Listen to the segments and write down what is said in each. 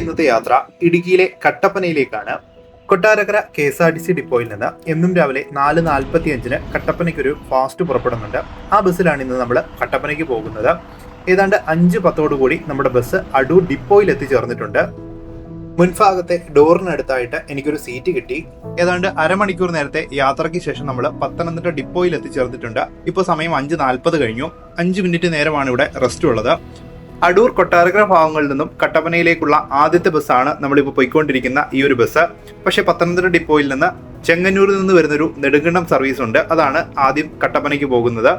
ഇന്നത്തെ യാത്ര ഇടുക്കിയിലെ കട്ടപ്പനയിലേക്കാണ്. Kottarakkara K S R T C ഡിപ്പോയിൽ നിന്ന് എന്നും രാവിലെ നാല് നാൽപ്പത്തി അഞ്ചിന് കട്ടപ്പനയ്ക്ക് ഒരു ഫാസ്റ്റ് പുറപ്പെടുന്നുണ്ട്. ആ ബസ്സിലാണ് ഇന്ന് നമ്മൾ കട്ടപ്പനയ്ക്ക് പോകുന്നത്. ഏതാണ്ട് അഞ്ച് പത്തോടുകൂടി നമ്മുടെ ബസ് അടൂർ ഡിപ്പോയിൽ എത്തിച്ചേർന്നിട്ടുണ്ട്. മുൻഭാഗത്തെ ഡോറിനടുത്തായിട്ട് എനിക്കൊരു സീറ്റ് കിട്ടി. ഏതാണ്ട് അരമണിക്കൂർ നേരത്തെ യാത്രയ്ക്ക് ശേഷം നമ്മൾ പത്തനംതിട്ട ഡിപ്പോയിൽ എത്തിച്ചേർന്നിട്ടുണ്ട്. ഇപ്പോൾ സമയം അഞ്ച് നാൽപ്പത് കഴിഞ്ഞു. അഞ്ച് മിനിറ്റ് നേരമാണ് ഇവിടെ റെസ്റ്റ് ഉള്ളത്. അടൂർ കൊട്ടാരക്കര ഭാഗങ്ങളിൽ നിന്നും കട്ടപ്പനയിലേക്കുള്ള ആദ്യത്തെ ബസ്സാണ് നമ്മളിപ്പോൾ പോയിക്കൊണ്ടിരിക്കുന്ന ഈ ഒരു ബസ്. പക്ഷേ പത്തനംതിട്ട ഡിപ്പോയിൽ നിന്ന് ചെങ്ങന്നൂരിൽ നിന്ന് വരുന്നൊരു നെടുങ്കണ്ടം സർവീസ് ഉണ്ട്. അതാണ് ആദ്യം കട്ടപ്പനയ്ക്ക് പോകുന്നത്.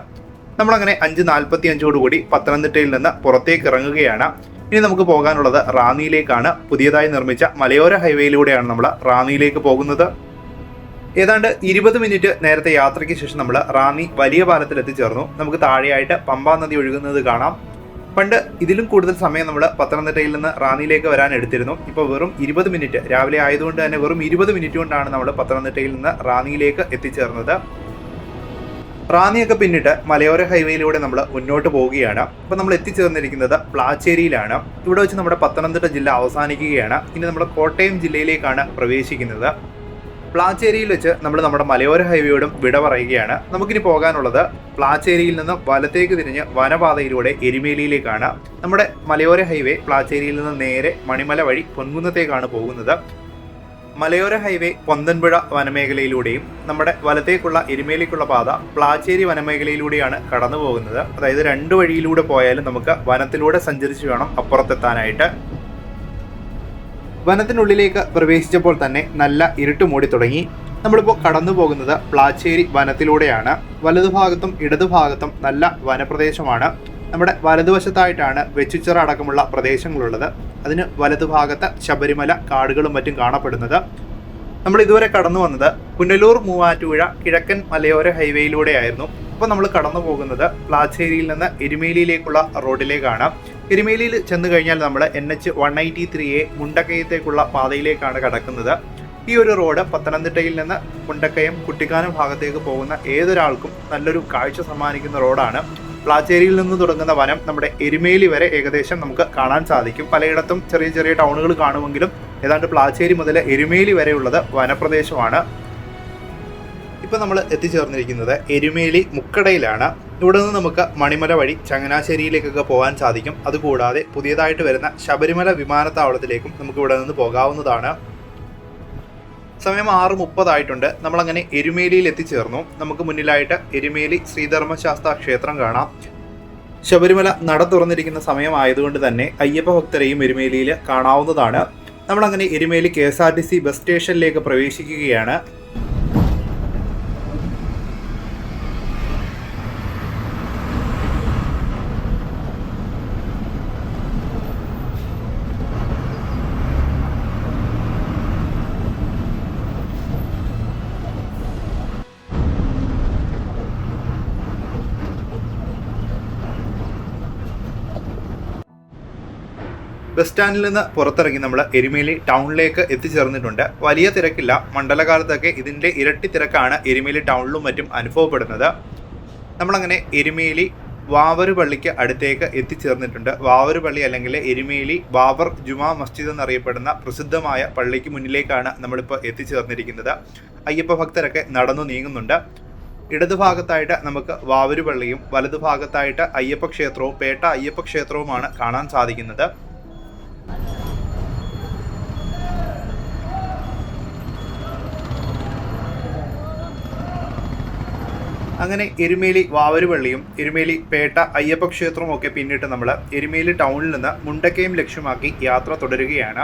നമ്മളങ്ങനെ അഞ്ച് നാൽപ്പത്തി അഞ്ചോടുകൂടി പത്തനംതിട്ടയിൽ നിന്ന് പുറത്തേക്ക് ഇറങ്ങുകയാണ്. ഇനി നമുക്ക് പോകാനുള്ളത് റാന്നിയിലേക്കാണ്. പുതിയതായി നിർമ്മിച്ച മലയോര ഹൈവേയിലൂടെയാണ് നമ്മൾ റാന്നിയിലേക്ക് പോകുന്നത്. ഏതാണ്ട് ഇരുപത് മിനിറ്റ് നേരത്തെ യാത്രയ്ക്ക് ശേഷം നമ്മൾ റാന്നി വലിയ പാലത്തിൽ എത്തിച്ചേർന്നു നമുക്ക് താഴെയായിട്ട് പമ്പാ നദി ഒഴുകുന്നത് കാണാം. പണ്ട് ഇതിലും കൂടുതൽ സമയം നമ്മൾ പത്തനംതിട്ടയിൽ നിന്ന് റാന്നിയിലേക്ക് വരാൻ എടുത്തിരുന്നു. ഇപ്പോൾ വെറും ഇരുപത് മിനിറ്റ് രാവിലെ ആയതുകൊണ്ട് തന്നെ വെറും ഇരുപത് മിനിറ്റ് കൊണ്ടാണ് നമ്മൾ പത്തനംതിട്ടയിൽ നിന്ന് റാന്നിയിലേക്ക് എത്തിച്ചേർന്നത്. റാന്നിയൊക്കെ പിന്നിട്ട് മലയോര ഹൈവേയിലൂടെ നമ്മൾ മുന്നോട്ട് പോവുകയാണ്. അപ്പോൾ നമ്മൾ എത്തിച്ചേർന്നിരിക്കുന്നത് പ്ലാച്ചേരിയിലാണ്. ഇവിടെ വെച്ച് നമ്മുടെ പത്തനംതിട്ട ജില്ല അവസാനിക്കുകയാണ്. ഇനി നമ്മൾ കോട്ടയം ജില്ലയിലേക്കാണ് പ്രവേശിക്കുന്നത്. പ്ലാച്ചേരിയിൽ വെച്ച് നമ്മൾ നമ്മുടെ മലയോര ഹൈവേയോടും വിട പറയുകയാണ്. നമുക്കിനി പോകാനുള്ളത് പ്ലാച്ചേരിയിൽ നിന്ന് വലത്തേക്ക് തിരിഞ്ഞ് വനപാതയിലൂടെ എരുമേലിയിലേക്കാണ്. നമ്മുടെ മലയോര ഹൈവേ പ്ലാച്ചേരിയിൽ നിന്ന് നേരെ മണിമല വഴി പൊൻകുന്നത്തേക്കാണ് പോകുന്നത്. മലയോര ഹൈവേ പൊന്തൻപുഴ വനമേഖലയിലൂടെയും നമ്മുടെ വലത്തേക്കുള്ള എരുമേലിക്കുള്ള പാത പ്ലാച്ചേരി വനമേഖലയിലൂടെയാണ് കടന്നു പോകുന്നത് അതായത് രണ്ട് വഴിയിലൂടെ പോയാലും നമുക്ക് വനത്തിലൂടെ സഞ്ചരിച്ച് വേണം അപ്പുറത്തെത്താനായിട്ട്. വനത്തിനുള്ളിലേക്ക് പ്രവേശിച്ചപ്പോൾ തന്നെ നല്ല ഇരുട്ട് മൂടി തുടങ്ങി. നമ്മളിപ്പോൾ കടന്നു പോകുന്നത് പ്ലാച്ചേരി വനത്തിലൂടെയാണ്. വലതുഭാഗത്തും ഇടതുഭാഗത്തും നല്ല വനപ്രദേശമാണ്. നമ്മുടെ വലതുവശത്തായിട്ടാണ് വെച്ചുച്ചിറ അടക്കമുള്ള പ്രദേശങ്ങളുള്ളത്. അതിന് വലതുഭാഗത്ത് ശബരിമല കാടുകളും മറ്റും കാണപ്പെടുന്നത്. നമ്മൾ ഇതുവരെ കടന്നു വന്നത് പുനലൂർ മൂവാറ്റുപുഴ കിഴക്കൻ മലയോര ഹൈവേയിലൂടെയായിരുന്നു. അപ്പോൾ നമ്മൾ കടന്നു പോകുന്നത് പ്ലാച്ചേരിയിൽ നിന്ന് എരുമേലിയിലേക്കുള്ള റോഡിലേക്കാണ്. എരുമേലിയിൽ ചെന്ന് കഴിഞ്ഞാൽ നമ്മൾ N H one eighty three A മുണ്ടക്കയത്തേക്കുള്ള പാതയിലേക്കാണ് കടക്കുന്നത്. ഈ ഒരു റോഡ് പത്തനംതിട്ടയിൽ നിന്ന് മുണ്ടക്കയം കുട്ടിക്കാനം ഭാഗത്തേക്ക് പോകുന്ന ഏതൊരാൾക്കും നല്ലൊരു കാഴ്ച സമ്മാനിക്കുന്ന റോഡാണ്. പ്ലാച്ചേരിയിൽ നിന്ന് തുടങ്ങുന്ന വനം നമ്മുടെ എരുമേലി വരെ ഏകദേശം നമുക്ക് കാണാൻ സാധിക്കും. പലയിടത്തും ചെറിയ ചെറിയ ടൗണുകൾ കാണുമെങ്കിലും ഏതാണ്ട് പ്ലാച്ചേരി മുതൽ എരുമേലി വരെയുള്ളത് വനപ്രദേശമാണ്. ഇപ്പൊ നമ്മൾ എത്തിച്ചേർന്നിരിക്കുന്നത് എരുമേലി മുക്കടയിലാണ്. ഇവിടെ നിന്ന് നമുക്ക് മണിമല വഴി ചങ്ങനാശ്ശേരിയിലേക്കൊക്കെ പോകാൻ സാധിക്കും. അതുകൂടാതെ പുതിയതായിട്ട് വരുന്ന ശബരിമല വിമാനത്താവളത്തിലേക്കും നമുക്ക് ഇവിടെ നിന്ന് പോകാവുന്നതാണ്. സമയം ആറ് മുപ്പതായിട്ടുണ്ട് നമ്മളങ്ങനെ എരുമേലിയിൽ എത്തിച്ചേർന്നു. നമുക്ക് മുന്നിലായിട്ട് എരുമേലി ശ്രീധർമ്മശാസ്ത്ര ക്ഷേത്രം കാണാം. ശബരിമല നട തുറന്നിരിക്കുന്ന സമയമായതുകൊണ്ട് തന്നെ അയ്യപ്പ ഭക്തരെയും എരുമേലിയിൽ കാണാവുന്നതാണ്. നമ്മളങ്ങനെ Erumeli K S R T C bus സ്റ്റേഷനിലേക്ക് പ്രവേശിക്കുകയാണ്. ബസ് സ്റ്റാൻഡിൽ നിന്ന് പുറത്തിറങ്ങി നമ്മൾ എരുമേലി ടൗണിലേക്ക് എത്തിച്ചേർന്നിട്ടുണ്ട്. വലിയ തിരക്കില്ല. മണ്ഡലകാലത്തൊക്കെ ഇതിന്റെ ഇരട്ടി തിരക്കാണ് എരുമേലി ടൗണിലും മറ്റും അനുഭവപ്പെടുന്നത്. നമ്മളങ്ങനെ എരുമേലി വാവര് പള്ളിക്ക് അടുത്തേക്ക് എത്തിച്ചേർന്നിട്ടുണ്ട്. വാവര് പള്ളി അല്ലെങ്കിൽ എരുമേലി ബാബർ ജുമാ മസ്ജിദ് എന്നറിയപ്പെടുന്ന പ്രസിദ്ധമായ പള്ളിക്ക് മുന്നിലേക്കാണ് നമ്മളിപ്പോൾ എത്തിച്ചേർന്നിരിക്കുന്നത്. അയ്യപ്പ ഭക്തരൊക്കെ നടന്നു നീങ്ങുന്നുണ്ട്. ഇടതുഭാഗത്തായിട്ട് നമുക്ക് വാവര് പള്ളിയും വലതുഭാഗത്തായിട്ട് അയ്യപ്പ ക്ഷേത്രവും പേട്ട അയ്യപ്പ ക്ഷേത്രവുമാണ് കാണാൻ സാധിക്കുന്നത്. അങ്ങനെ എരുമേലി വാവരുപള്ളിയും എരുമേലി പേട്ട അയ്യപ്പ ക്ഷേത്രവും ഒക്കെ പിന്നിട്ട് നമ്മൾ എരുമേലി ടൗണിൽ നിന്ന് മുണ്ടക്കയം ലക്ഷ്യമാക്കി യാത്ര തുടരുകയാണ്.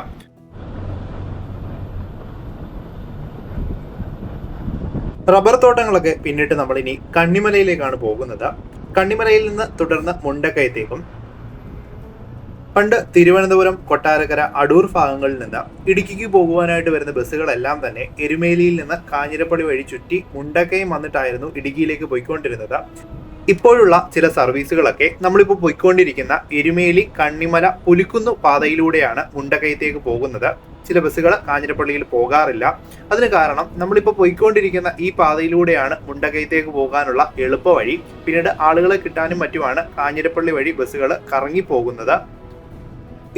റബ്ബർ തോട്ടങ്ങളൊക്കെ പിന്നിട്ട് നമ്മൾ ഇനി കണ്ണിമലയിലേക്കാണ് പോകുന്നത്. കണ്ണിമലയിൽ നിന്ന് തുടർന്ന് മുണ്ടക്കയത്തേക്കും പണ്ട് തിരുവനന്തപുരം കൊട്ടാരക്കര അടൂർ ഭാഗങ്ങളിൽ നിന്ന് ഇടുക്കിക്ക് പോകുവാനായിട്ട് വരുന്ന ബസ്സുകളെല്ലാം തന്നെ എരുമേലിയിൽ നിന്ന് കാഞ്ഞിരപ്പള്ളി വഴി ചുറ്റി മുണ്ടക്കയും വന്നിട്ടായിരുന്നു ഇടുക്കിയിലേക്ക് പോയിക്കൊണ്ടിരുന്നത്. ഇപ്പോഴുള്ള ചില സർവീസുകളൊക്കെ നമ്മളിപ്പോൾ പോയിക്കൊണ്ടിരിക്കുന്ന എരുമേലി കണ്ണിമല പുലിക്കുന്ന് പാതയിലൂടെയാണ് മുണ്ടക്കയത്തേക്ക് പോകുന്നത്. ചില ബസ്സുകൾ കാഞ്ഞിരപ്പള്ളിയിൽ പോകാറില്ല. അതിന് കാരണം നമ്മളിപ്പോൾ പോയിക്കൊണ്ടിരിക്കുന്ന ഈ പാതയിലൂടെയാണ് മുണ്ടക്കയത്തേക്ക് പോകാനുള്ള എളുപ്പ വഴി പിന്നീട് ആളുകളെ കിട്ടാനും മറ്റുമാണ് കാഞ്ഞിരപ്പള്ളി വഴി ബസ്സുകൾ കറങ്ങി പോകുന്നത്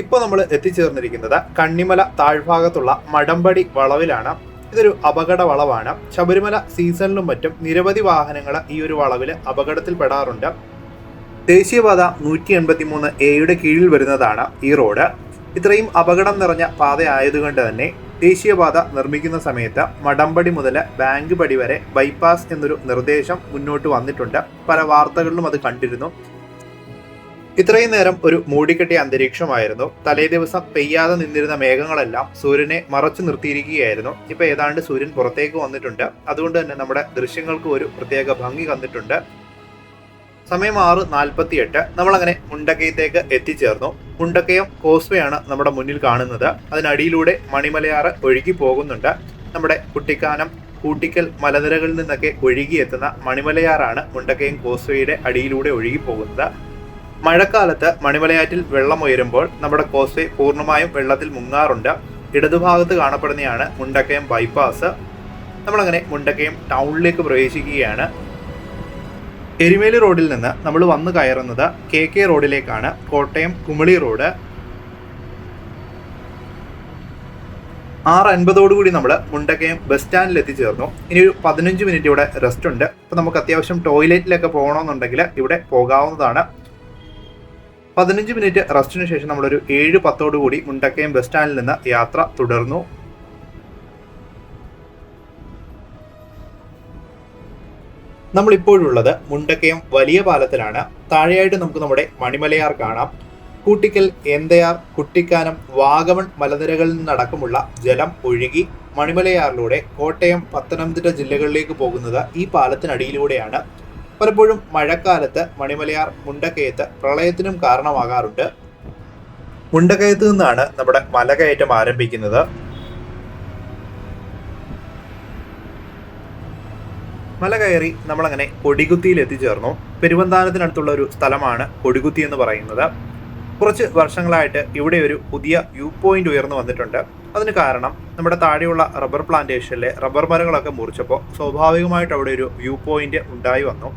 ഇപ്പോൾ നമ്മൾ എത്തിച്ചേർന്നിരിക്കുന്നത് കണ്ണിമല താഴ്ഭാഗത്തുള്ള മടമ്പടി വളവിലാണ്. ഇതൊരു അപകട വളവാണ്. ശബരിമല സീസണിലും മറ്റും നിരവധി വാഹനങ്ങൾ ഈ ഒരു വളവിൽ അപകടത്തിൽപ്പെടാറുണ്ട് ദേശീയപാത നൂറ്റി എൺപത്തി മൂന്ന് എയുടെ കീഴിൽ വരുന്നതാണ് ഈ റോഡ്. ഇത്രയും അപകടം നിറഞ്ഞ പാത ആയതുകൊണ്ട് തന്നെ ദേശീയപാത നിർമ്മിക്കുന്ന സമയത്ത് മടമ്പടി മുതൽ ബാങ്ക് പടി വരെ ബൈപ്പാസ് എന്നൊരു നിർദ്ദേശം മുന്നോട്ട് വന്നിട്ടുണ്ട്. പല വാർത്തകളിലും അത് കണ്ടിരുന്നു. ഇത്രയും നേരം ഒരു മൂടിക്കെട്ടിയ അന്തരീക്ഷമായിരുന്നു. തലേ ദിവസം പെയ്യാതെ നിന്നിരുന്ന മേഘങ്ങളെല്ലാം സൂര്യനെ മറച്ചു നിർത്തിയിരിക്കുകയായിരുന്നു. ഇപ്പൊ ഏതാണ്ട് സൂര്യൻ പുറത്തേക്ക് വന്നിട്ടുണ്ട്. അതുകൊണ്ട് തന്നെ നമ്മുടെ ദൃശ്യങ്ങൾക്ക് ഒരു പ്രത്യേക ഭംഗി തന്നിട്ടുണ്ട് സമയം ആറ് നാൽപ്പത്തി എട്ട് നമ്മളങ്ങനെ മുണ്ടക്കയത്തേക്ക് എത്തിച്ചേർന്നു. മുണ്ടക്കയം കോസ്വേ ആണ് നമ്മുടെ മുന്നിൽ കാണുന്നത്. അതിനടിയിലൂടെ മണിമലയാറ് ഒഴുകി പോകുന്നുണ്ട്. നമ്മുടെ കുട്ടിക്കാനം കൂട്ടിക്കൽ മലനിരകളിൽ നിന്നൊക്കെ ഒഴുകിയെത്തുന്ന മണിമലയാറാണ് മുണ്ടക്കയം കോസ്വയുടെ അടിയിലൂടെ ഒഴുകി പോകുന്നത്. മഴക്കാലത്ത് മണിമലയാറ്റിൽ വെള്ളം ഉയരുമ്പോൾ നമ്മുടെ കോസ്വേ പൂർണമായും വെള്ളത്തിൽ മുങ്ങാറുണ്ട്. ഇടതുഭാഗത്ത് കാണപ്പെടുന്നതാണ് മുണ്ടക്കയം ബൈപ്പാസ് നമ്മളങ്ങനെ മുണ്ടക്കയം ടൗണിലേക്ക് പ്രവേശിക്കുകയാണ്. എരുമേലി റോഡിൽ നിന്ന് നമ്മൾ വന്നു കയറുന്നത് കെ കെ റോഡിലേക്കാണ്. കോട്ടയം കുമളി റോഡ്. ആറ് അൻപതോടുകൂടി നമ്മൾ മുണ്ടക്കയം ബസ് സ്റ്റാൻഡിൽ എത്തിച്ചേർന്നു. ഇനി ഒരു പതിനഞ്ച് മിനിറ്റ് ഇവിടെ റെസ്റ്റ് ഉണ്ട്. അപ്പോൾ നമുക്ക് അത്യാവശ്യം ടോയ്ലറ്റിലൊക്കെ പോകണമെന്നുണ്ടെങ്കിൽ ഇവിടെ പോകാവുന്നതാണ്. പതിനഞ്ച് മിനിറ്റ് റെസ്റ്റിന് ശേഷം നമ്മളൊരു ഏഴ് പത്തോടു കൂടി മുണ്ടക്കയം ബസ് സ്റ്റാൻഡിൽ നിന്ന് യാത്ര തുടർന്നു. നമ്മളിപ്പോഴുള്ളത് മുണ്ടക്കയം വലിയ പാലത്തിലാണ്. താഴെയായിട്ട് നമുക്ക് നമ്മുടെ മണിമലയാർ കാണാം. കൂട്ടിക്കൽ എന്തയാർ കുട്ടിക്കാനം വാഗമൺ മലനിരകളിൽ നിന്നടക്കമുള്ള ജലം ഒഴുകി മണിമലയാറിലൂടെ കോട്ടയം പത്തനംതിട്ട ജില്ലകളിലേക്ക് പോകുന്നത് ഈ പാലത്തിനടിയിലൂടെയാണ്. പലപ്പോഴും മഴക്കാലത്ത് മണിമലയാർ മുണ്ടക്കയത്ത് പ്രളയത്തിനും കാരണമാകാറുണ്ട്. മുണ്ടക്കയത്ത് നിന്നാണ് നമ്മുടെ മലകയറ്റം ആരംഭിക്കുന്നത്. മല കയറി നമ്മളങ്ങനെ കൊടികുത്തിയിൽ എത്തിച്ചേർന്നു. പെരുവന്താനത്തിനടുത്തുള്ള ഒരു സ്ഥലമാണ് കൊടികുത്തി എന്ന് പറയുന്നത്. കുറച്ച് വർഷങ്ങളായിട്ട് ഇവിടെ ഒരു പുതിയ വ്യൂ പോയിന്റ് ഉയർന്നു വന്നിട്ടുണ്ട്. അതിന് കാരണം നമ്മുടെ താഴെയുള്ള റബ്ബർ പ്ലാന്റേഷനിലെ റബ്ബർ മരങ്ങളൊക്കെ മുറിച്ചപ്പോൾ സ്വാഭാവികമായിട്ട് അവിടെ ഒരു വ്യൂ പോയിന്റ് ഉണ്ടായി വന്നു.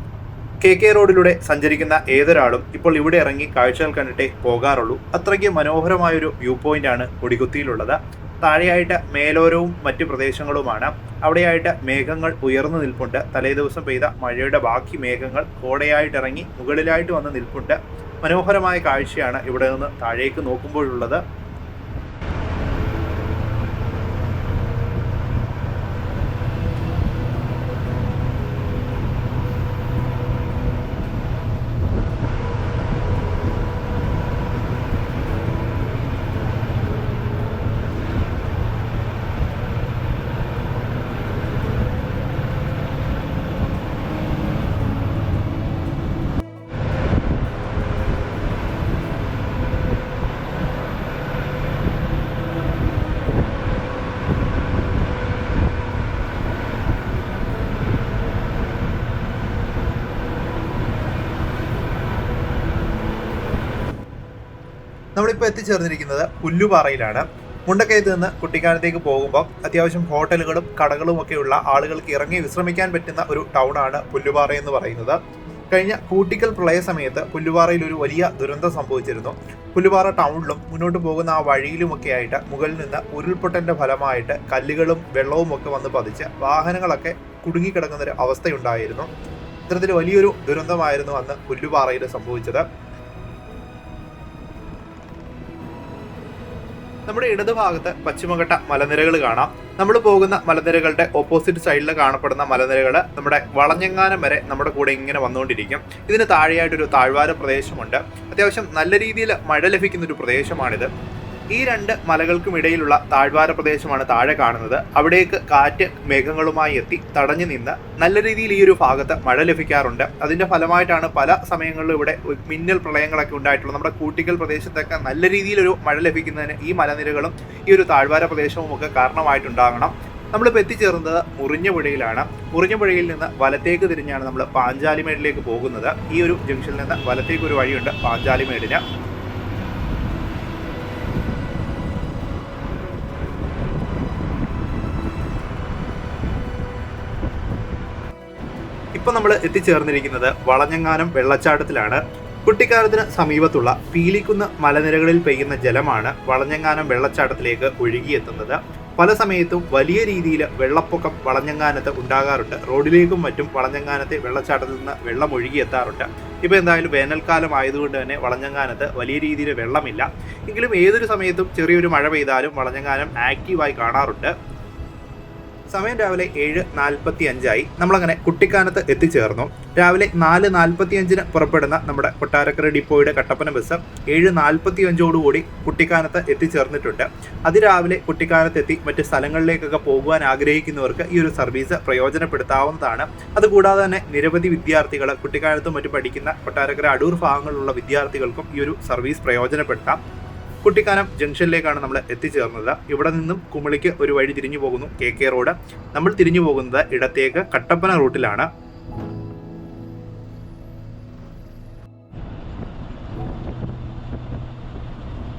കെ കെ റോഡിലൂടെ സഞ്ചരിക്കുന്ന ഏതൊരാളും ഇപ്പോൾ ഇവിടെ ഇറങ്ങി കാഴ്ചകൾ കണ്ടിട്ടേ പോകാറുള്ളൂ. അത്രയ്ക്ക് മനോഹരമായൊരു വ്യൂ ആണ് കൊടികുത്തിയിലുള്ളത്. താഴെയായിട്ട് മേലോരവും മറ്റു പ്രദേശങ്ങളുമാണ്. അവിടെയായിട്ട് മേഘങ്ങൾ ഉയർന്നു നിൽപ്പുണ്ട്. തലേ ദിവസം പെയ്ത മഴയുടെ ബാക്കി മേഘങ്ങൾ കോടയായിട്ട് ഇറങ്ങി മുകളിലായിട്ട് വന്ന് നിൽപ്പുണ്ട്. മനോഹരമായ കാഴ്ചയാണ് ഇവിടെ നിന്ന് താഴേക്ക് നോക്കുമ്പോഴുള്ളത്. നമ്മളിപ്പോൾ എത്തിച്ചേർന്നിരിക്കുന്നത് പുല്ലുപാറയിലാണ്. മുണ്ടക്കയത്ത് നിന്ന് കുട്ടിക്കാനത്തേക്ക് പോകുമ്പോൾ അത്യാവശ്യം ഹോട്ടലുകളും കടകളും ഒക്കെയുള്ള ആളുകൾക്ക് ഇറങ്ങി വിശ്രമിക്കാൻ പറ്റുന്ന ഒരു ടൗണാണ് പുല്ലുപാറ എന്ന് പറയുന്നത്. കഴിഞ്ഞ കൂട്ടിക്കൽ പ്രളയ സമയത്ത് പുല്ലുപാറയിൽ ഒരു വലിയ ദുരന്തം സംഭവിച്ചിരുന്നു. പുല്ലുപാറ ടൗണിലും മുന്നോട്ട് പോകുന്ന ആ വഴിയിലുമൊക്കെ ആയിട്ട് മുകളിൽ നിന്ന് ഉരുൾപൊട്ടന്റെ ഫലമായിട്ട് കല്ലുകളും വെള്ളവും ഒക്കെ വന്ന് പതിച്ച് വാഹനങ്ങളൊക്കെ കുടുങ്ങിക്കിടക്കുന്ന ഒരു അവസ്ഥയുണ്ടായിരുന്നു. ഇത്തരത്തിൽ വലിയൊരു ദുരന്തമായിരുന്നു അന്ന് പുല്ലുപാറയിൽ സംഭവിച്ചത്. നമ്മുടെ ഇടതുഭാഗത്ത് പശ്ചിമഘട്ട മലനിരകൾ കാണാം. നമ്മൾ പോകുന്ന മലനിരകളുടെ ഓപ്പോസിറ്റ് സൈഡിൽ കാണപ്പെടുന്ന മലനിരകൾ നമ്മുടെ വളഞ്ഞെങ്ങാനം വരെ നമ്മുടെ കൂടെ ഇങ്ങനെ വന്നുകൊണ്ടിരിക്കും. ഇതിന് താഴെയായിട്ടൊരു താഴ്വാര പ്രദേശമുണ്ട്. അത്യാവശ്യം നല്ല രീതിയിൽ മഴ ലഭിക്കുന്ന ഒരു പ്രദേശമാണിത്. ഈ രണ്ട് മലകൾക്കും ഇടയിലുള്ള താഴ്വാര പ്രദേശമാണ് താഴെ കാണുന്നത്. അവിടേക്ക് കാറ്റ് മേഘങ്ങളുമായി എത്തി തടഞ്ഞു നിന്ന് നല്ല രീതിയിൽ ഈ ഒരു ഭാഗത്ത് മഴ ലഭിക്കാറുണ്ട്. അതിന്റെ ഫലമായിട്ടാണ് പല സമയങ്ങളിലും ഇവിടെ മിന്നൽ പ്രളയങ്ങളൊക്കെ ഉണ്ടായിട്ടുള്ളത്. നമ്മുടെ കൂട്ടിക്കൽ പ്രദേശത്തൊക്കെ നല്ല രീതിയിലൊരു മഴ ലഭിക്കുന്നതിന് ഈ മലനിരകളും ഈ ഒരു താഴ്വാര പ്രദേശവും ഒക്കെ കാരണമായിട്ടുണ്ടാകണം. നമ്മളിപ്പോൾ എത്തിച്ചേർന്നത് മുറിഞ്ഞപുഴയിലാണ്. മുറിഞ്ഞപുഴയിൽ നിന്ന് വലത്തേക്ക് തിരിഞ്ഞാണ് നമ്മൾ പാഞ്ചാലിമേടിലേക്ക് പോകുന്നത്. ഈ ഒരു ജംഗ്ഷനിൽ നിന്ന് വലത്തേക്ക് ഒരു വഴിയുണ്ട് പാഞ്ചാലിമേടിന്. ഇപ്പൊ നമ്മൾ എത്തിച്ചേർന്നിരിക്കുന്നത് വളഞ്ഞങ്ങാനം വെള്ളച്ചാട്ടത്തിലാണ്. കുട്ടിക്കാലത്തിന് സമീപത്തുള്ള പീലിക്കുന്ന് മലനിരകളിൽ പെയ്യുന്ന ജലമാണ് വളഞ്ഞങ്ങാനം വെള്ളച്ചാട്ടത്തിലേക്ക് ഒഴുകിയെത്തുന്നത്. പല സമയത്തും വലിയ രീതിയിൽ വെള്ളപ്പൊക്കം വളഞ്ഞങ്ങാനത്ത് ഉണ്ടാകാറുണ്ട്. റോഡിലേക്കും മറ്റും വളഞ്ഞങ്ങാനത്തെ വെള്ളച്ചാട്ടത്തിൽ നിന്ന് വെള്ളം ഒഴുകിയെത്താറുണ്ട്. ഇപ്പോൾ എന്തായാലും വേനൽക്കാലം ആയതുകൊണ്ട് തന്നെ വളഞ്ഞങ്ങാനത്ത് വലിയ രീതിയിൽ വെള്ളമില്ല. എങ്കിലും ഏതൊരു സമയത്തും ചെറിയൊരു മഴ പെയ്താലും വളഞ്ഞങ്ങാനം ആക്റ്റീവായി കാണാറുണ്ട്. സമയം രാവിലെ ഏഴ് നാൽപ്പത്തി അഞ്ചായി നമ്മളങ്ങനെ കുട്ടിക്കാനത്ത് എത്തിച്ചേർന്നു. രാവിലെ നാല് നാൽപ്പത്തി അഞ്ചിന് പുറപ്പെടുന്ന നമ്മുടെ കൊട്ടാരക്കര ഡിപ്പോയുടെ കട്ടപ്പന ബസ് ഏഴ് നാൽപ്പത്തി അഞ്ചോടുകൂടി കുട്ടിക്കാനത്ത് എത്തിച്ചേർന്നിട്ടുണ്ട്. അതിരാവിലെ കുട്ടിക്കാനത്തെത്തി മറ്റ് സ്ഥലങ്ങളിലേക്കൊക്കെ പോകുവാൻ ആഗ്രഹിക്കുന്നവർക്ക് ഈ ഒരു സർവീസ് പ്രയോജനപ്പെടുത്താവുന്നതാണ്. അതുകൂടാതെ തന്നെ നിരവധി വിദ്യാർത്ഥികൾ കുട്ടിക്കാനത്തും മറ്റും പഠിക്കുന്ന കൊട്ടാരക്കര അടൂർ ഭാഗങ്ങളിലുള്ള വിദ്യാർത്ഥികൾക്കും ഈ ഒരു സർവീസ് പ്രയോജനപ്പെടുത്താം. കുട്ടിക്കാനം ജംഗ്ഷനിലേക്കാണ് നമ്മൾ എത്തിച്ചേർന്നത്. ഇവിടെ നിന്നും കുമളിക്ക് ഒരു വഴി തിരിഞ്ഞു പോകുന്നു കെ കെ റോഡ്. നമ്മൾ തിരിഞ്ഞു പോകുന്നത് ഇടത്തേക്ക് കട്ടപ്പന റൂട്ടിലാണ്.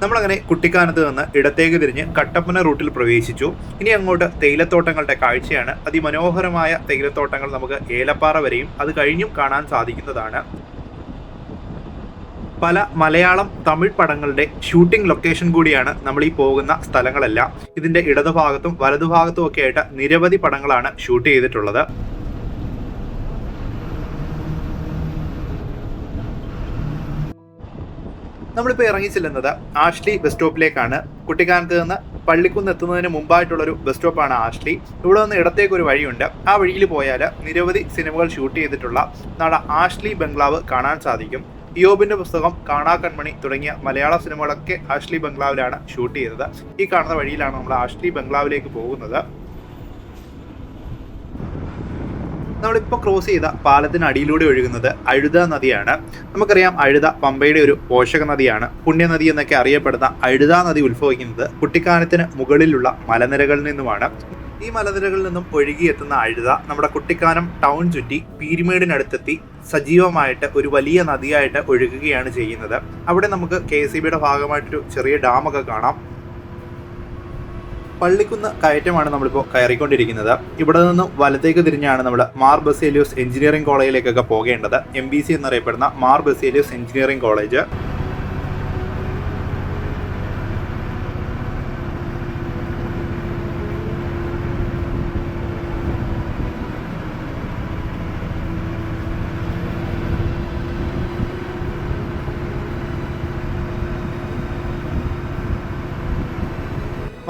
നമ്മളങ്ങനെ കുട്ടിക്കാനത്ത് നിന്ന് ഇടത്തേക്ക് തിരിഞ്ഞ് കട്ടപ്പന റൂട്ടിൽ പ്രവേശിച്ചു. ഇനി അങ്ങോട്ട് തേയിലത്തോട്ടങ്ങളുടെ കാഴ്ചയാണ്. അതിമനോഹരമായ തേയിലത്തോട്ടങ്ങൾ നമുക്ക് ഏലപ്പാറ വരെയും അത് കഴിഞ്ഞും കാണാൻ സാധിക്കുന്നതാണ്. പല മലയാളം തമിഴ് പടങ്ങളുടെ ഷൂട്ടിംഗ് ലൊക്കേഷൻ കൂടിയാണ് നമ്മൾ ഈ പോകുന്ന സ്ഥലങ്ങളെല്ലാം. ഇതിന്റെ ഇടതുഭാഗത്തും വലതുഭാഗത്തും ഒക്കെ ആയിട്ട് നിരവധി പടങ്ങളാണ് ഷൂട്ട് ചെയ്തിട്ടുള്ളത്. നമ്മളിപ്പോൾ ഇറങ്ങി ചെല്ലുന്നത് ആഷ്ലി ബസ് സ്റ്റോപ്പിലേക്കാണ്. കുട്ടിക്കാനത്ത് നിന്ന് പള്ളിക്കുന്ന് എത്തുന്നതിന് മുമ്പായിട്ടുള്ളൊരു ബസ് സ്റ്റോപ്പാണ് ആഷ്ലി. ഇവിടെ നിന്ന് ഇടത്തേക്ക് ഒരു വഴിയുണ്ട്. ആ വഴിയിൽ പോയാൽ നിരവധി സിനിമകൾ ഷൂട്ട് ചെയ്തിട്ടുള്ള നാളെ ആഷ്ലി ബംഗ്ലാവ് കാണാൻ സാധിക്കും. ഇയോബിന്റെ പുസ്തകം കാണാ കൺമണി തുടങ്ങിയ മലയാള സിനിമകളൊക്കെ ആഷ്ലി ബംഗ്ലാവിലാണ് ഷൂട്ട് ചെയ്തത്. ഈ കാണുന്ന വഴിയിലാണ് നമ്മൾ ആഷ്ലി ബംഗ്ലാവിലേക്ക് പോകുന്നത്. നമ്മളിപ്പോൾ ക്രോസ് ചെയ്ത പാലത്തിന് അടിയിലൂടെ ഒഴുകുന്നത് അഴുത നദിയാണ്. നമുക്കറിയാം അഴുത പമ്പയുടെ ഒരു പോഷക നദിയാണ്. പുണ്യനദി എന്നൊക്കെ അറിയപ്പെടുന്ന അഴുത നദി ഉത്ഭവിക്കുന്നത് കുട്ടിക്കാനത്തിന് മുകളിലുള്ള മലനിരകളിൽ നിന്നുമാണ്. ഈ മലനിരകളിൽ നിന്നും ഒഴുകിയെത്തുന്ന അഴുത നമ്മുടെ കുട്ടിക്കാനം ടൗൺ ചുറ്റി പീരിമേടിനടുത്തെത്തി സജീവമായിട്ട് ഒരു വലിയ നദിയായിട്ട് ഒഴുകുകയാണ് ചെയ്യുന്നത്. അവിടെ നമുക്ക് കെ എസ് ബിയുടെ ഭാഗമായിട്ടൊരു ചെറിയ ഡാമൊക്കെ കാണാം. പള്ളിക്കുന്ന് കയറ്റമാണ് നമ്മളിപ്പോൾ കയറിക്കൊണ്ടിരിക്കുന്നത്. ഇവിടെ നിന്നും വലത്തേക്ക് തിരിഞ്ഞാണ് നമ്മൾ മാർ ബസേലിയോസ് എഞ്ചിനീയറിംഗ് കോളേജിലേക്കൊക്കെ പോകേണ്ടത്. എം ബി സി എന്നറിയപ്പെടുന്ന മാർ ബസേലിയോസ് എഞ്ചിനീയറിംഗ് കോളേജ്.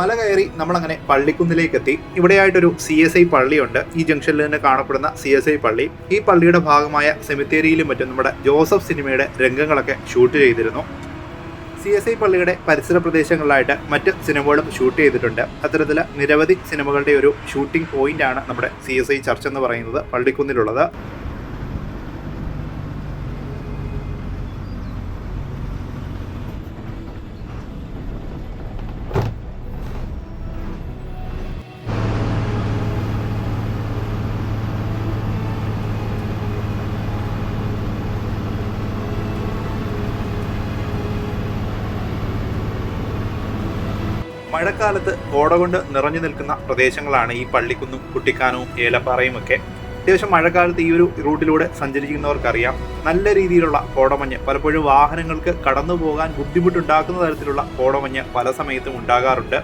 മല കയറി നമ്മളങ്ങനെ പള്ളിക്കുന്നിലേക്ക് എത്തി ഇവിടെയായിട്ടൊരു സി എസ് ഐ പള്ളിയുണ്ട്. ഈ ജംഗ്ഷനിൽ തന്നെ കാണപ്പെടുന്ന സി എസ് ഐ പള്ളി. ഈ പള്ളിയുടെ ഭാഗമായ സെമിത്തേരിയിലും മറ്റും നമ്മുടെ ജോസഫ് സിനിമയുടെ രംഗങ്ങളൊക്കെ ഷൂട്ട് ചെയ്തിരുന്നു. സി എസ് ഐ പള്ളിയുടെ പരിസര പ്രദേശങ്ങളിലായിട്ട് മറ്റ് സിനിമകളും ഷൂട്ട് ചെയ്തിട്ടുണ്ട്. അത്തരത്തിൽ നിരവധി സിനിമകളുടെ ഒരു ഷൂട്ടിംഗ് പോയിന്റ് ആണ് നമ്മുടെ സി എസ് ഐ ചർച്ച് എന്ന് പറയുന്നത് പള്ളിക്കുന്നിലുള്ളത്. മഴക്കാലത്ത് ഓട കൊണ്ട് നിറഞ്ഞു നിൽക്കുന്ന പ്രദേശങ്ങളാണ് ഈ പള്ളിക്കുന്നും കുട്ടിക്കാനവും ഏലപ്പാറയും ഒക്കെ അത്യാവശ്യം മഴക്കാലത്ത് ഈ ഒരു റൂട്ടിലൂടെ സഞ്ചരിക്കുന്നവർക്കറിയാം. നല്ല രീതിയിലുള്ള കോടമഞ്ഞ് പലപ്പോഴും വാഹനങ്ങൾക്ക് കടന്നു പോകാൻ ബുദ്ധിമുട്ടുണ്ടാക്കുന്ന തരത്തിലുള്ള കോടമഞ്ഞ് പല സമയത്തും ഉണ്ടാകാറുണ്ട്.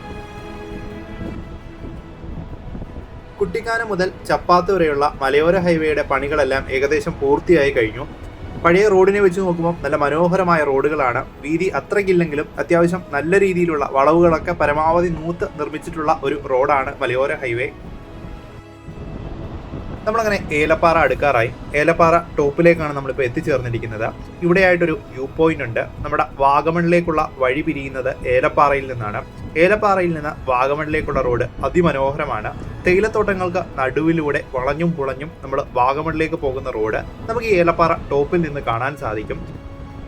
കുട്ടിക്കാനം മുതൽ ചപ്പാത്ത് വരെയുള്ള മലയോര ഹൈവേയുടെ പണികളെല്ലാം ഏകദേശം പൂർത്തിയായി കഴിഞ്ഞു. പഴയ റോഡിനെ വെച്ച് നോക്കുമ്പോൾ നല്ല മനോഹരമായ റോഡുകളാണ്. വീതി അത്രയ്ക്കില്ലെങ്കിലും അത്യാവശ്യം നല്ല രീതിയിലുള്ള വളവുകളൊക്കെ പരമാവധി നൂത്ത് നിർമ്മിച്ചിട്ടുള്ള ഒരു റോഡാണ് മലയോര ഹൈവേ. നമ്മളങ്ങനെ ഏലപ്പാറ അടുക്കാറായി. ഏലപ്പാറ ടോപ്പിലേക്കാണ് നമ്മളിപ്പോൾ എത്തിച്ചേർന്നിരിക്കുന്നത്. ഇവിടെയായിട്ടൊരു വ്യൂ പോയിന്റ് ഉണ്ട്. നമ്മുടെ വാഗമണിലേക്കുള്ള വഴി പിരിയുന്നത് ഏലപ്പാറയിൽ നിന്നാണ്. ഏലപ്പാറയിൽ നിന്ന് വാഗമണിലേക്കുള്ള റോഡ് അതിമനോഹരമാണ്. തേയിലത്തോട്ടങ്ങൾക്ക് നടുവിലൂടെ വളഞ്ഞും പുളഞ്ഞും നമ്മൾ വാഗമണിലേക്ക് പോകുന്ന റോഡ് നമുക്ക് ഈ ഏലപ്പാറ ടോപ്പിൽ നിന്ന് കാണാൻ സാധിക്കും.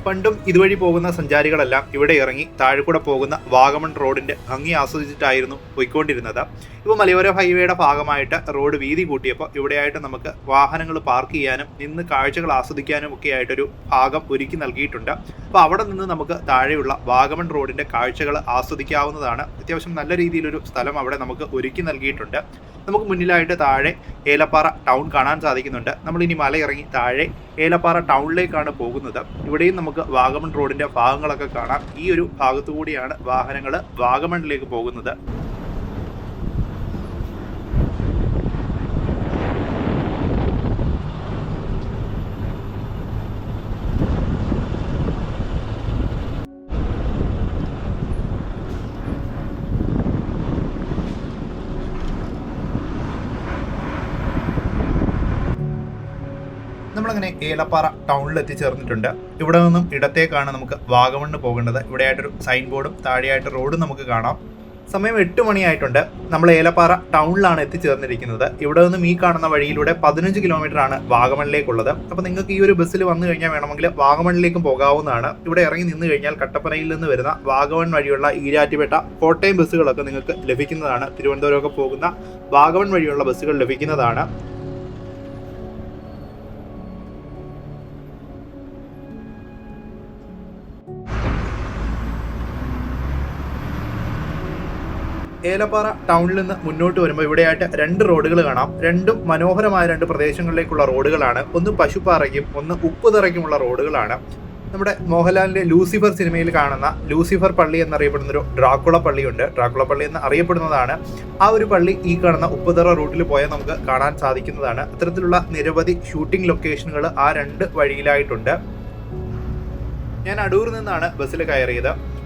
പണ്ടും ഇതുവഴി പോകുന്ന സഞ്ചാരികളെല്ലാം ഇവിടെ ഇറങ്ങി താഴെക്കൂടെ പോകുന്ന വാഗമൺ റോഡിന്റെ ഭംഗി ആസ്വദിച്ചിട്ടായിരുന്നു പോയിക്കൊണ്ടിരുന്നത്. ഇപ്പോൾ മലയോര ഹൈവേയുടെ ഭാഗമായിട്ട് റോഡ് വീതി കൂട്ടിയപ്പോൾ ഇവിടെയായിട്ട് നമുക്ക് വാഹനങ്ങൾ പാർക്ക് ചെയ്യാനും നിന്ന് കാഴ്ചകൾ ആസ്വദിക്കാനും ഒക്കെ ആയിട്ടൊരു ഭാഗം ഒരുക്കി നൽകിയിട്ടുണ്ട്. അപ്പോൾ അവിടെ നിന്ന് നമുക്ക് താഴെയുള്ള വാഗമൺ റോഡിന്റെ കാഴ്ചകൾ ആസ്വദിക്കാവുന്നതാണ്. അത്യാവശ്യം നല്ല രീതിയിലൊരു സ്ഥലം അവിടെ നമുക്ക് ഒരുക്കി നൽകിയിട്ടുണ്ട്. നമുക്ക് മുന്നിലായിട്ട് താഴെ ഏലപ്പാറ ടൗൺ കാണാൻ സാധിക്കുന്നുണ്ട്. നമ്മൾ ഇനി മല ഇറങ്ങി താഴെ ഏലപ്പാറ ടൗണിലേക്കാണ് പോകുന്നത്. ഇവിടെയും നമുക്ക് വാഗമൺ റോഡിന്റെ ഭാഗങ്ങളൊക്കെ കാണാം. ഈ ഒരു ഭാഗത്തു കൂടിയാണ് വാഹനങ്ങൾ വാഗമണിലേക്ക് പോകുന്നത്. നമ്മളങ്ങനെ ഏലപ്പാറ ടൗണിൽ എത്തിച്ചേർന്നിട്ടുണ്ട്. ഇവിടെ നിന്നും ഇടത്തേക്കാണ് നമുക്ക് വാഗമണ്ണ് പോകേണ്ടത്. ഇവിടെ ആയിട്ടൊരു സൈൻ ബോർഡും താഴെയായിട്ട് റോഡും നമുക്ക് കാണാം. സമയം എട്ട് മണിയായിട്ടുണ്ട്. നമ്മൾ ഏലപ്പാറ ടൗണിലാണ് എത്തിച്ചേർന്നിരിക്കുന്നത്. ഇവിടെ നിന്നും ഈ കാണുന്ന വഴിയിലൂടെ പതിനഞ്ച് കിലോമീറ്റർ ആണ് വാഗമണിലേക്കുള്ളത് അപ്പോൾ നിങ്ങൾക്ക് ഈ ഒരു ബസ്സിൽ വന്നു കഴിഞ്ഞാൽ വേണമെങ്കിൽ വാഗമണിലേക്കും പോകാവുന്നതാണ്. ഇവിടെ ഇറങ്ങി നിന്ന് കഴിഞ്ഞാൽ കട്ടപ്പനയിൽ നിന്ന് വരുന്ന വാഗമൺ വഴിയുള്ള ഈരാറ്റുപേട്ട കോട്ടയം ബസ്സുകളൊക്കെ നിങ്ങൾക്ക് ലഭിക്കുന്നതാണ്. തിരുവനന്തപുരമൊക്കെ പോകുന്ന വാഗമൺ വഴിയുള്ള ബസ്സുകൾ ലഭിക്കുന്നതാണ്. ഏലപ്പാറ ടൗണിൽ നിന്ന് മുന്നോട്ട് വരുമ്പോൾ ഇവിടെയായിട്ട് രണ്ട് റോഡുകൾ കാണാം. രണ്ടും മനോഹരമായ രണ്ട് പ്രദേശങ്ങളിലേക്കുള്ള റോഡുകളാണ്. ഒന്ന് പശുപ്പാറയ്ക്കും ഒന്ന് ഉപ്പുതറയ്ക്കുമുള്ള റോഡുകളാണ്. നമ്മുടെ മോഹൻലാലിന്റെ ലൂസിഫർ സിനിമയിൽ കാണുന്ന ലൂസിഫർ പള്ളി എന്നറിയപ്പെടുന്ന ഒരു ഡ്രാക്കുള പള്ളിയുണ്ട്. ഡ്രാക്കുള പള്ളി എന്ന് അറിയപ്പെടുന്നതാണ്. ആ ഒരു പള്ളി ഈ കാണുന്ന ഉപ്പുതറ റൂട്ടിൽ പോയാൽ നമുക്ക് കാണാൻ സാധിക്കുന്നതാണ്. അത്തരത്തിലുള്ള നിരവധി ഷൂട്ടിംഗ് ലൊക്കേഷനുകൾ ആ രണ്ട് വഴിയിലായിട്ടുണ്ട്. ഞാൻ അടൂർ നിന്നാണ് ബസ്സിൽ കയറിയത്.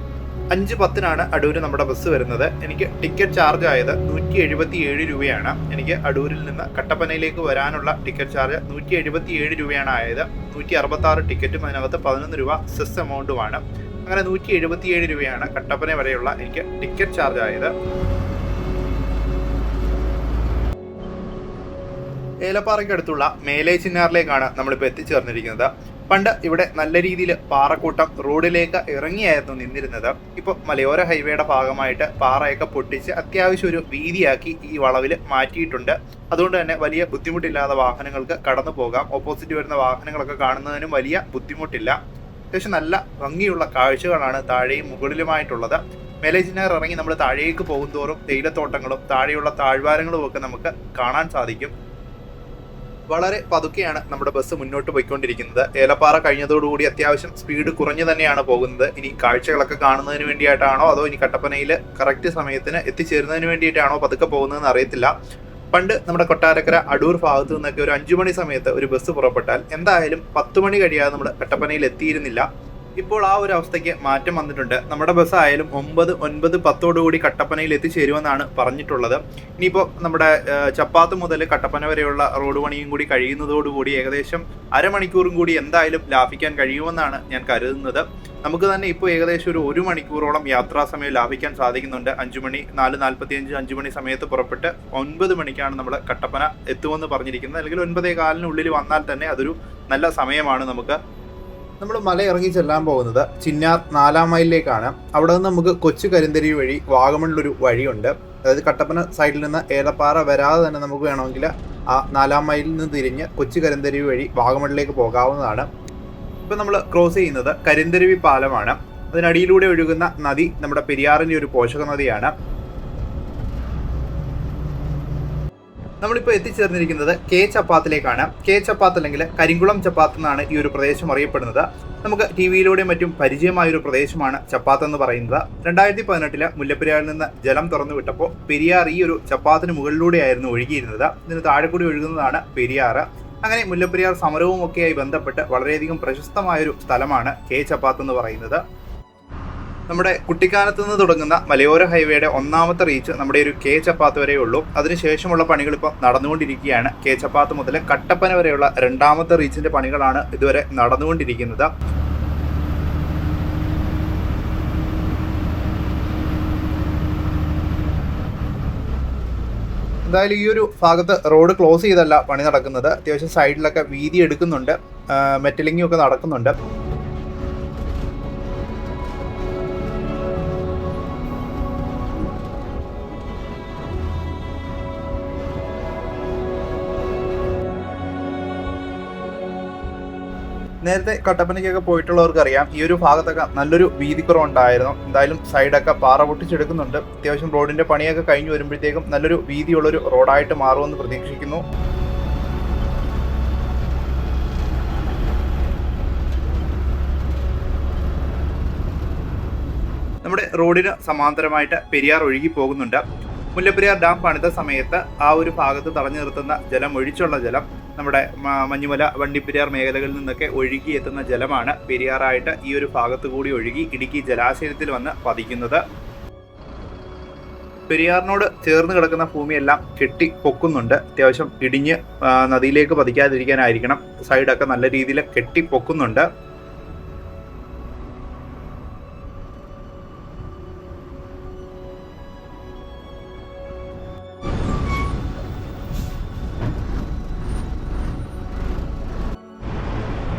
അഞ്ച് പത്തിനാണ് അടൂര് നമ്മുടെ ബസ് വരുന്നത്. എനിക്ക് ടിക്കറ്റ് ചാർജ് ആയത് നൂറ്റി എഴുപത്തി ഏഴ് രൂപയാണ്. എനിക്ക് അടൂരിൽ നിന്ന് കട്ടപ്പനയിലേക്ക് വരാനുള്ള ടിക്കറ്റ് ചാർജ് നൂറ്റി എഴുപത്തി ഏഴ് രൂപയാണ് ആയത്. നൂറ്റി അറുപത്തി ആറ് ടിക്കറ്റും അതിനകത്ത് പതിനൊന്ന് രൂപ സെസ് എമൗണ്ടുമാണ്. അങ്ങനെ നൂറ്റി എഴുപത്തി ഏഴ് രൂപയാണ് കട്ടപ്പന വരെയുള്ള എനിക്ക് ടിക്കറ്റ് ചാർജ് ആയത്. ഏലപ്പാറയ്ക്കടുത്തുള്ള മേലേ ചിന്നാറിലേക്കാണ് നമ്മളിപ്പോൾ എത്തിച്ചേർന്നിരിക്കുന്നത്. പണ്ട് ഇവിടെ നല്ല രീതിയിൽ പാറക്കൂട്ടം റോഡിലേക്ക് ഇറങ്ങിയായിരുന്നു നിന്നിരുന്നത്. ഇപ്പോൾ മലയോര ഹൈവേയുടെ ഭാഗമായിട്ട് പാറയൊക്കെ പൊട്ടിച്ച് അത്യാവശ്യം ഒരു വീതിയാക്കി ഈ വളവിൽ മാറ്റിയിട്ടുണ്ട്. അതുകൊണ്ട് തന്നെ വലിയ ബുദ്ധിമുട്ടില്ലാതെ വാഹനങ്ങൾക്ക് കടന്നു പോകാം. ഓപ്പോസിറ്റ് വരുന്ന വാഹനങ്ങളൊക്കെ കാണുന്നതിനും വലിയ ബുദ്ധിമുട്ടില്ല. അത്യാവശ്യം നല്ല ഭംഗിയുള്ള കാഴ്ചകളാണ് താഴെയും മുകളിലുമായിട്ടുള്ളത്. മേലേജിനാർ ഇറങ്ങി നമ്മൾ താഴേക്ക് പോകുന്തോറും തേയിലത്തോട്ടങ്ങളും താഴെയുള്ള താഴ്വാരങ്ങളും ഒക്കെ നമുക്ക് കാണാൻ സാധിക്കും. വളരെ പതുക്കെയാണ് നമ്മുടെ ബസ് മുന്നോട്ട് പോയിക്കൊണ്ടിരിക്കുന്നത്. ഏലപ്പാറ കഴിഞ്ഞതോടുകൂടി അത്യാവശ്യം സ്പീഡ് കുറഞ്ഞു തന്നെയാണ് പോകുന്നത്. ഇനി കാഴ്ചകളൊക്കെ കാണുന്നതിന് വേണ്ടിയിട്ടാണോ അതോ ഇനി കട്ടപ്പനയിൽ കറക്റ്റ് സമയത്തിന് എത്തിച്ചേരുന്നതിന് വേണ്ടിയിട്ടാണോ പതുക്കെ പോകുന്നതെന്ന് അറിയത്തില്ല. പണ്ട് നമ്മുടെ കൊട്ടാരക്കര അടൂർ ഭാഗത്തു നിന്നൊക്കെ ഒരു അഞ്ചു മണി സമയത്ത് ഒരു ബസ് പുറപ്പെട്ടാൽ എന്തായാലും പത്ത് മണി കഴിയാതെ നമ്മൾ കട്ടപ്പനയിൽ എത്തിയിരുന്നില്ല. ഇപ്പോൾ ആ ഒരു അവസ്ഥയ്ക്ക് മാറ്റം വന്നിട്ടുണ്ട്. നമ്മുടെ ബസ് ആയാലും ഒമ്പത് ഒൻപത് പത്തോടുകൂടി കട്ടപ്പനയിൽ എത്തിച്ചേരുമെന്നാണ് പറഞ്ഞിട്ടുള്ളത്. ഇനിയിപ്പോൾ നമ്മുടെ ചപ്പാത്ത് മുതൽ കട്ടപ്പന വരെയുള്ള റോഡ് പണിയും കൂടി കഴിയുന്നതോടുകൂടി ഏകദേശം അരമണിക്കൂറും കൂടി എന്തായാലും ലാഭിക്കാൻ കഴിയുമെന്നാണ് ഞാൻ കരുതുന്നത്. നമുക്ക് തന്നെ ഇപ്പോൾ ഏകദേശം ഒരു ഒരു മണിക്കൂറോളം യാത്രാ സമയം ലാഭിക്കാൻ സാധിക്കുന്നുണ്ട്. അഞ്ചു മണി നാല് നാൽപ്പത്തി അഞ്ച് അഞ്ചു മണി സമയത്ത് പുറപ്പെട്ട് ഒൻപത് മണിക്കാണ് നമ്മൾ കട്ടപ്പന എത്തുമെന്ന് പറഞ്ഞിരിക്കുന്നത്. അല്ലെങ്കിൽ ഒൻപതേ കാലിനുള്ളിൽ വന്നാൽ തന്നെ അതൊരു നല്ല സമയമാണ് നമുക്ക് നമ്മൾ മല ഇറങ്ങി ചെല്ലാൻ പോകുന്നത് ചിന്നാർ നാലാം മൈലിലേക്കാണ്. അവിടെ നിന്ന് നമുക്ക് കൊച്ചു കരിന്തരി വഴി വാഗമണിലൊരു വഴിയുണ്ട്. അതായത് കട്ടപ്പന സൈഡിൽ നിന്ന് ഏലപ്പാറ വരാതെ തന്നെ നമുക്ക് വേണമെങ്കിൽ ആ നാലാം മൈലിൽ നിന്ന് തിരിഞ്ഞ് കൊച്ചു കരിന്തരി വഴി വാഗമണിലേക്ക് പോകാവുന്നതാണ്. ഇപ്പം നമ്മൾ ക്രോസ് ചെയ്യുന്നത് കരിന്തരുവി പാലമാണ്. അതിനടിയിലൂടെ ഒഴുകുന്ന നദി നമ്മുടെ പെരിയാറിന്റെ ഒരു പോഷക നദിയാണ് നമ്മളിപ്പോൾ എത്തിച്ചേർന്നിരിക്കുന്നത് കെ ചപ്പാത്തിലേക്കാണ്. കെ ചപ്പാത്ത് അല്ലെങ്കിൽ കരിങ്കുളം ചപ്പാത്ത് എന്നാണ് ഈ ഒരു പ്രദേശം അറിയപ്പെടുന്നത്. നമുക്ക് ടി വിയിലൂടെയും മറ്റും പരിചയമായ ഒരു പ്രദേശമാണ് ചപ്പാത്ത് എന്ന് പറയുന്നത്. രണ്ടായിരത്തി പതിനെട്ടിൽ മുല്ലപ്പെരിയാറിൽ നിന്ന് ജലം തുറന്നു വിട്ടപ്പോൾ പെരിയാർ ഈ ഒരു ചപ്പാത്തിന് മുകളിലൂടെയായിരുന്നു ഒഴുകിയിരുന്നത്. ഇതിന് താഴെ കൂടി ഒഴുകുന്നതാണ് പെരിയാർ. അങ്ങനെ മുല്ലപ്പെരിയാർ സമരവും ഒക്കെയായി ബന്ധപ്പെട്ട് വളരെയധികം പ്രശസ്തമായൊരു സ്ഥലമാണ് കെ ചപ്പാത്ത് എന്ന് പറയുന്നത്. നമ്മുടെ കുട്ടിക്കാലത്ത് നിന്ന് തുടങ്ങുന്ന മലയോര ഹൈവേയുടെ ഒന്നാമത്തെ റീച്ച് നമ്മുടെ ഒരു കെ ചപ്പാത്ത് വരെ ഉള്ളൂ. അതിനുശേഷമുള്ള പണികൾ ഇപ്പോൾ നടന്നുകൊണ്ടിരിക്കുകയാണ്. കെ ചപ്പാത്ത് മുതൽ കട്ടപ്പന വരെയുള്ള രണ്ടാമത്തെ റീച്ചിന്റെ പണികളാണ് ഇതുവരെ നടന്നുകൊണ്ടിരിക്കുന്നത്. എന്തായാലും ഈ ഒരു ഭാഗത്ത് റോഡ് ക്ലോസ് ചെയ്തല്ല പണി നടക്കുന്നത്. അത്യാവശ്യം സൈഡിലൊക്കെ വീതി എടുക്കുന്നുണ്ട്. മെറ്റലിങ്ങും ഒക്കെ നടക്കുന്നുണ്ട്. നേരത്തെ കട്ടപ്പനയ്ക്കൊക്കെ പോയിട്ടുള്ളവർക്ക് അറിയാം ഈ ഒരു ഭാഗത്തൊക്കെ നല്ലൊരു വീതിക്കുറവുണ്ടായിരുന്നു. എന്തായാലും സൈഡൊക്കെ പാറ പൊട്ടിച്ചെടുക്കുന്നുണ്ട്. അത്യാവശ്യം റോഡിന്റെ പണിയൊക്കെ കഴിഞ്ഞു വരുമ്പോഴത്തേക്കും നല്ലൊരു വീതിയുള്ളൊരു റോഡായിട്ട് മാറുമെന്ന് പ്രതീക്ഷിക്കുന്നു. നമ്മുടെ റോഡിന് സമാന്തരമായിട്ട് പെരിയാർ ഒഴുകി പോകുന്നുണ്ട്. മുല്ലപ്പെരിയാർ ഡാം പണിത സമയത്ത് ആ ഒരു ഭാഗത്ത് തടഞ്ഞു നിർത്തുന്ന ജലം ഒഴിച്ചുള്ള ജലം നമ്മുടെ മഞ്ഞുമല വണ്ടിപ്പെരിയാർ മേഖലകളിൽ നിന്നൊക്കെ ഒഴുകി എത്തുന്ന ജലമാണ് പെരിയാറായിട്ട് ഈ ഒരു ഭാഗത്ത് കൂടി ഒഴുകി ഇടുക്കി ജലാശയത്തിൽ വന്ന് പതിക്കുന്നത്. പെരിയാറിനോട് ചേർന്ന് കിടക്കുന്ന ഭൂമിയെല്ലാം കെട്ടി പൊക്കുന്നുണ്ട്. അത്യാവശ്യം ഇടിഞ്ഞ് നദിയിലേക്ക് പതിക്കാതിരിക്കാനായിരിക്കണം. സൈഡൊക്കെ നല്ല രീതിയിൽ കെട്ടി പൊക്കുന്നുണ്ട്.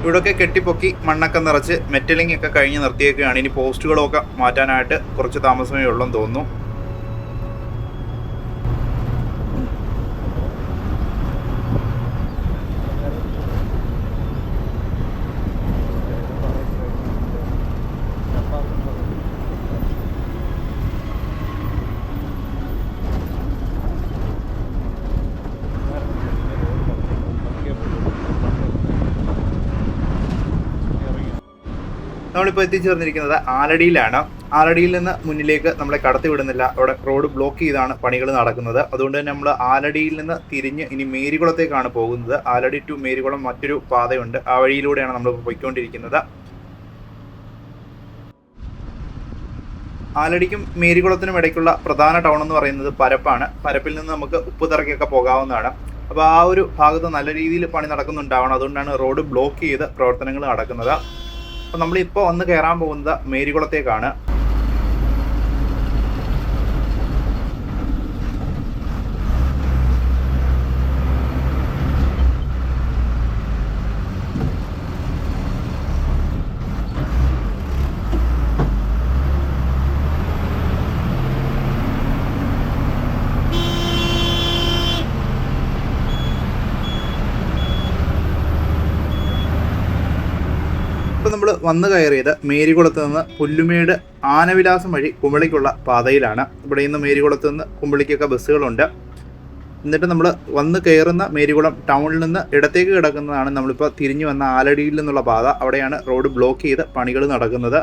ഇവിടെയൊക്കെ കെട്ടിപ്പൊക്കി മണ്ണൊക്കെ നിറച്ച് മെറ്റലിംഗ് ഒക്കെ കഴിഞ്ഞ് നിർത്തിയേക്കുകയാണ്. ഇനി പോസ്റ്റുകളൊക്കെ മാറ്റാനായിട്ട് കുറച്ച് താമസമേ ഉള്ളെന്ന് തോന്നുന്നു. നമ്മളിപ്പോൾ എത്തിച്ചേർന്നിരിക്കുന്നത് ആലടിയിലാണ്. ആലടിയിൽ നിന്ന് മുന്നിലേക്ക് നമ്മളെ കടത്തിവിടുന്നില്ല അവിടെ റോഡ് ബ്ലോക്ക് ചെയ്താണ് പണികൾ നടക്കുന്നത്. അതുകൊണ്ട് തന്നെ നമ്മൾ ആലടിയിൽ നിന്ന് തിരിഞ്ഞ് ഇനി മേരികുളത്തേക്കാണ് പോകുന്നത്. ആലടി ടു മേരികുളം മറ്റൊരു പാതയുണ്ട്. ആ വഴിയിലൂടെയാണ് നമ്മൾ പോയിക്കൊണ്ടിരിക്കുന്നത്. ആലടിക്കും മേരികുളത്തിനും ഇടയ്ക്കുള്ള പ്രധാന ടൗൺ എന്ന് പറയുന്നത് പരപ്പാണ്. പരപ്പിൽ നിന്ന് നമുക്ക് ഉപ്പുതറക്കൊക്കെ പോകാവുന്നതാണ്. അപ്പോൾ ആ ഒരു ഭാഗത്ത് നല്ല രീതിയിൽ പണി നടക്കുന്നുണ്ടാവണം. അതുകൊണ്ടാണ് റോഡ് ബ്ലോക്ക് ചെയ്ത് പ്രവർത്തനങ്ങൾ നടക്കുന്നത്. അപ്പോൾ നമ്മളിപ്പോൾ വന്ന് കയറാൻ പോകുന്നത് മേരികുളത്തേക്കാണ്. ഇപ്പം നമ്മൾ വന്നു കയറിയത് മേരികുളത്ത് നിന്ന് പുല്ലുമേട് ആനവിലാസം വഴി കുമ്പളിക്കുള്ള പാതയിലാണ്. ഇവിടെ നിന്ന് മേരികുളത്ത് നിന്ന് കുമ്പളിക്കൊക്കെ ബസ്സുകളുണ്ട്. എന്നിട്ട് നമ്മൾ വന്ന് കയറുന്ന മേരികുളം ടൗണിൽ നിന്ന് ഇടത്തേക്ക് കിടക്കുന്നതാണ് നമ്മളിപ്പോൾ തിരിഞ്ഞു വന്ന ആലടിയിൽ നിന്നുള്ള പാത. അവിടെയാണ് റോഡ് ബ്ലോക്ക് ചെയ്ത് പണികൾ നടക്കുന്നത്.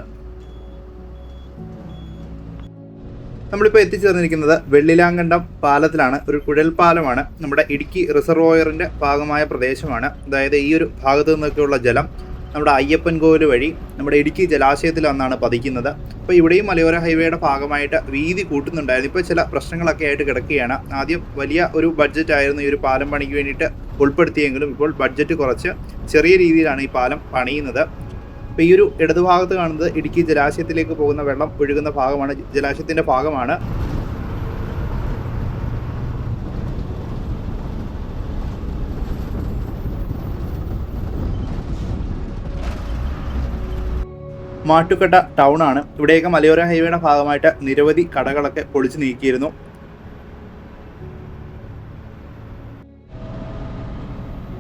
നമ്മളിപ്പോൾ എത്തിച്ചേർന്നിരിക്കുന്നത് വെള്ളിലാങ്കണ്ടം പാലത്തിലാണ്. ഒരു കുഴൽ പാലമാണ് നമ്മുടെ ഇടുക്കി റിസർവോയറിന്റെ ഭാഗമായ പ്രദേശമാണ്. അതായത് ഈ ഒരു ഭാഗത്തു നിന്നൊക്കെയുള്ള ജലം നമ്മുടെ അയ്യപ്പൻ കോവിൽ വഴി നമ്മുടെ ഇടുക്കി ജലാശയത്തിൽ വന്നാണ് പതിക്കുന്നത്. അപ്പോൾ ഇവിടെയും മലയോര ഹൈവേയുടെ ഭാഗമായിട്ട് വീതി കൂട്ടുന്നുണ്ടായിരുന്നു. ഇപ്പോൾ ചില പ്രശ്നങ്ങളൊക്കെ ആയിട്ട് കിടക്കുകയാണ്. ആദ്യം വലിയ ഒരു ബഡ്ജറ്റ് ആയിരുന്നു ഈ ഒരു പാലം പണിക്ക് വേണ്ടിയിട്ട് ഉൾപ്പെടുത്തിയെങ്കിലും ഇപ്പോൾ ബഡ്ജറ്റ് കുറച്ച് ചെറിയ രീതിയിലാണ് ഈ പാലം പണിയുന്നത്. അപ്പോൾ ഈ ഒരു ഇടതുഭാഗത്ത് കാണുന്നത് ഇടുക്കി ജലാശയത്തിലേക്ക് പോകുന്ന വെള്ളം ഒഴുകുന്ന ഭാഗമാണ് ജലാശയത്തിന്റെ ഭാഗമാണ്. മാട്ടുക്കട്ട ടൗൺ ആണ് ഇവിടെയൊക്കെ മലയോര ഹൈവേയുടെ ഭാഗമായിട്ട് നിരവധി കടകളൊക്കെ പൊളിച്ചു നീക്കിയിരുന്നു.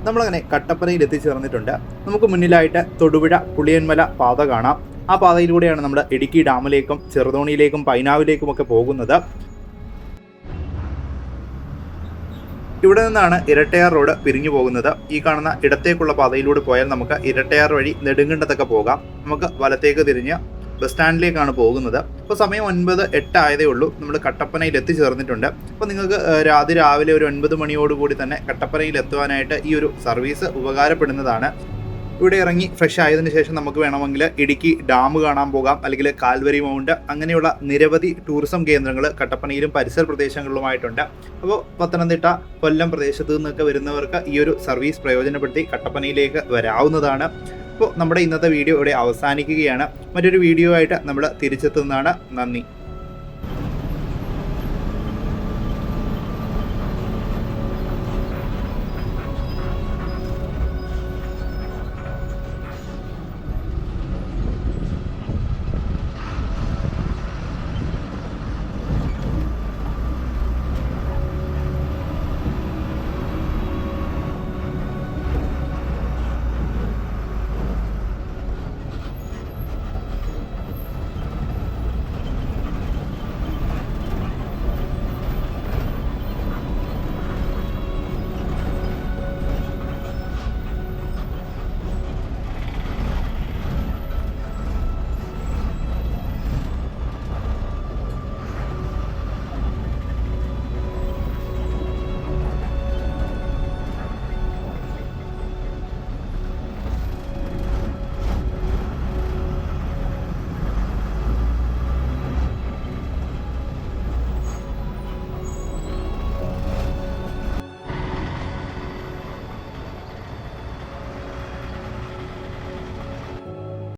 നമ്മളങ്ങനെ കട്ടപ്പനയിൽ എത്തിച്ചേർന്നിട്ടുണ്ട് നമുക്ക് മുന്നിലായിട്ട് തൊടുപുഴ പുളിയന്മല പാത കാണാം. ആ പാതയിലൂടെയാണ് നമ്മൾ ഇടുക്കി ഡാമിലേക്കും ചെറുതോണിയിലേക്കും പൈനാവിലേക്കും ഒക്കെ പോകുന്നത്. ഇവിടെ നിന്നാണ് ഇരട്ടയാർ റോഡ് പിരിഞ്ഞു പോകുന്നത്. ഈ കാണുന്ന ഇടത്തേക്കുള്ള പാതയിലൂടെ പോയാൽ നമുക്ക് ഇരട്ടയാർ വഴി നെടുങ്കണ്ടത്തൊക്കെ പോകാം. നമുക്ക് വലത്തേക്ക് തിരിഞ്ഞ് ബസ് സ്റ്റാൻഡിലേക്കാണ് പോകുന്നത്. അപ്പോൾ സമയം ഒൻപത് എട്ട് ആയതേ ഉള്ളൂ. നമ്മൾ കട്ടപ്പനയിൽ എത്തിച്ചേർന്നിട്ടുണ്ട്. അപ്പോൾ നിങ്ങൾക്ക് രാതി രാവിലെ ഒരു ഒൻപത് മണിയോടുകൂടി തന്നെ കട്ടപ്പനയിൽ എത്തുവാനായിട്ട് ഈ ഒരു സർവീസ് ഉപകാരപ്പെടുന്നതാണ്. ഇവിടെ ഇറങ്ങി ഫ്രഷ് ആയതിനു ശേഷം നമുക്ക് വേണമെങ്കിൽ ഇടുക്കി ഡാം കാണാൻ പോകാം അല്ലെങ്കിൽ കാൽവരി മൗണ്ട് അങ്ങനെയുള്ള നിരവധി ടൂറിസം കേന്ദ്രങ്ങൾ കട്ടപ്പനയിലും പരിസര പ്രദേശങ്ങളിലുമായിട്ടുണ്ട്. അപ്പോൾ പത്തനംതിട്ട കൊല്ലം പ്രദേശത്ത് നിന്നൊക്കെ വരുന്നവർക്ക് ഈ ഒരു സർവീസ് പ്രയോജനപ്പെടുത്തി കട്ടപ്പനയിലേക്ക് വരാവുന്നതാണ്. അപ്പോൾ നമ്മുടെ ഇന്നത്തെ വീഡിയോ ഇവിടെ അവസാനിക്കുകയാണ്. മറ്റൊരു വീഡിയോ ആയിട്ട് നമ്മൾ തിരിച്ചെത്തുന്നതാണ്. നന്ദി.